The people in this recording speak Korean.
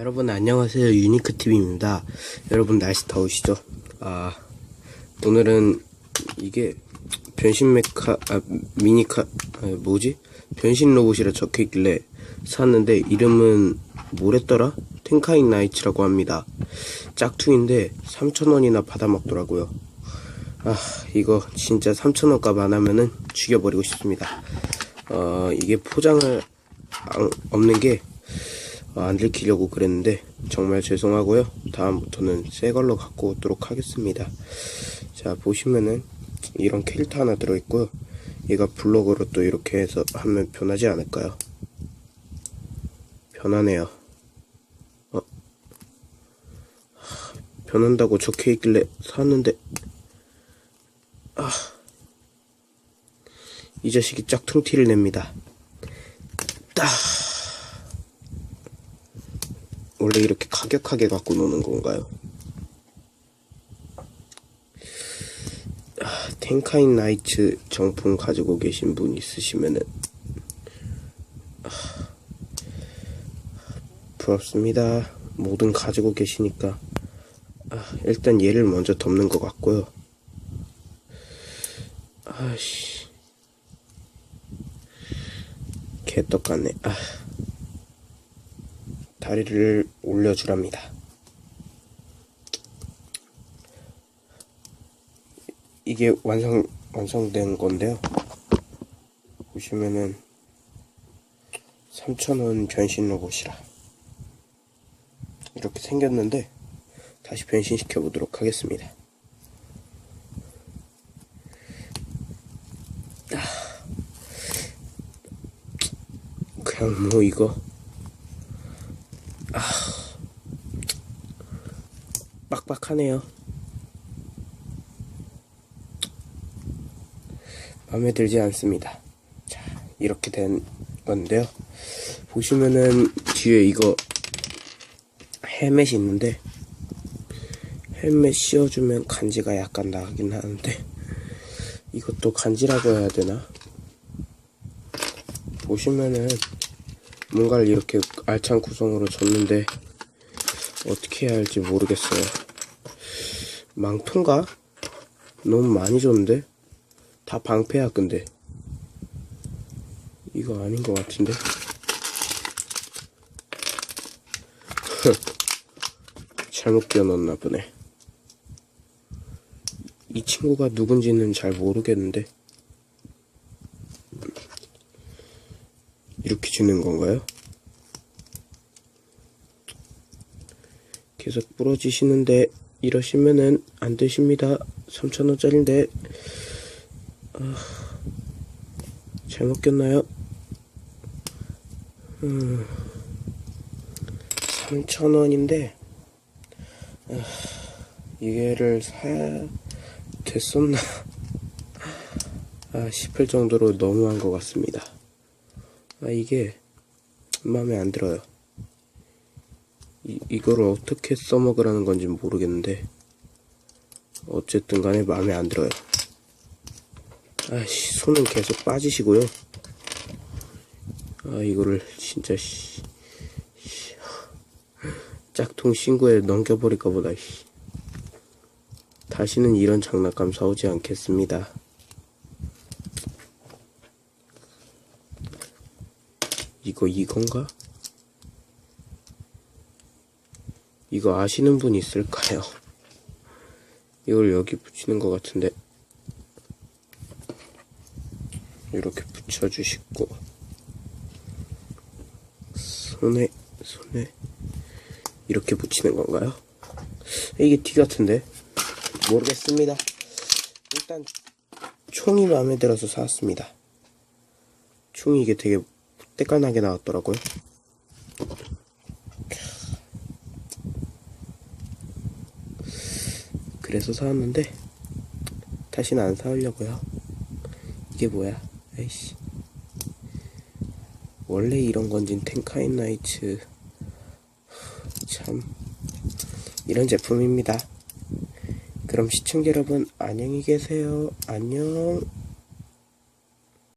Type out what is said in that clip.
여러분 안녕하세요 유니크TV입니다 여러분 날씨 더우시죠? 아 오늘은 이게 변신 메카 아 미니카 아, 뭐지? 변신 로봇이라 적혀있길래 샀는데 이름은 뭐랬더라? 텐카인 나이츠라고 합니다 짝퉁인데 3,000원이나 받아먹더라고요 아 이거 진짜 3,000원 값 안하면은 죽여버리고 싶습니다 어 이게 포장을 안- 없는 게 어, 안 들키려고 그랬는데 정말 죄송하고요. 다음부터는 새 걸로 갖고 오도록 하겠습니다. 자 보시면은 이런 캐릭터 하나 들어있고요. 얘가 블럭으로 또 이렇게 해서 하면 변하지 않을까요? 변하네요. 어? 하, 변한다고 적혀있길래 샀는데 아. 이 자식이 짝퉁 티를 냅니다. 따. 원래 이렇게 가격하게 갖고 노는 건가요? 아, 텐카인 나이츠 정품 가지고 계신 분 있으시면은 아, 부럽습니다. 뭐든 가지고 계시니까 아, 일단 얘를 먼저 덮는 것 같고요. 아씨 개떡 같네. 아. 다리를 올려주랍니다. 이게 완성, 완성된 건데요. 보시면은 3,000원 변신 로봇이라 이렇게 생겼는데 다시 변신시켜 보도록 하겠습니다. 아. 그냥 뭐 이거 빡빡하네요. 마음에 들지 않습니다. 자, 이렇게 된 건데요. 보시면은 뒤에 이거 헬멧이 있는데 헬멧 씌워주면 간지가 약간 나긴 하는데 이것도 간지라고 해야 되나? 보시면은 뭔가를 이렇게 알찬 구성으로 줬는데 어떻게 해야 할지 모르겠어요. 망토인가? 너무 많이 줬는데? 다 방패야, 근데. 이거 아닌 것 같은데? 잘못 끼워 넣었나 보네. 이 친구가 누군지는 잘 모르겠는데. 이렇게 주는 건가요? 계속 부러지시는데 이러시면은 안 되십니다. 3,000원짜리인데 아, 잘못 꼈나요? 음, 3,000원인데 아, 이게를 사야 됐었나 아, 싶을 정도로 너무한 것 같습니다. 아, 이게 마음에 안 들어요. 이, 이거를 어떻게 써먹으라는 건지 모르겠는데 어쨌든 간에 마음에 안 들어요 아씨 손은 계속 빠지시고요 아 이거를 진짜 씨, 씨, 짝퉁 신고에 넘겨버릴까 보다 씨. 다시는 이런 장난감 사오지 않겠습니다 이거 이건가? 이거 아시는 분 있을까요? 이걸 여기 붙이는 것 같은데 이렇게 붙여주시고 손에 손에 이렇게 붙이는 건가요? 이게 티 같은데 모르겠습니다. 일단 총이 마음에 들어서 사왔습니다. 총이 이게 되게 때깔나게 나왔더라고요. 그래서 사왔는데 다시는 안 사오려고요. 이게 뭐야? 아이씨. 원래 이런 건진 텐카인 나이츠 참 이런 제품입니다. 그럼 시청자 여러분 안녕히 계세요. 안녕.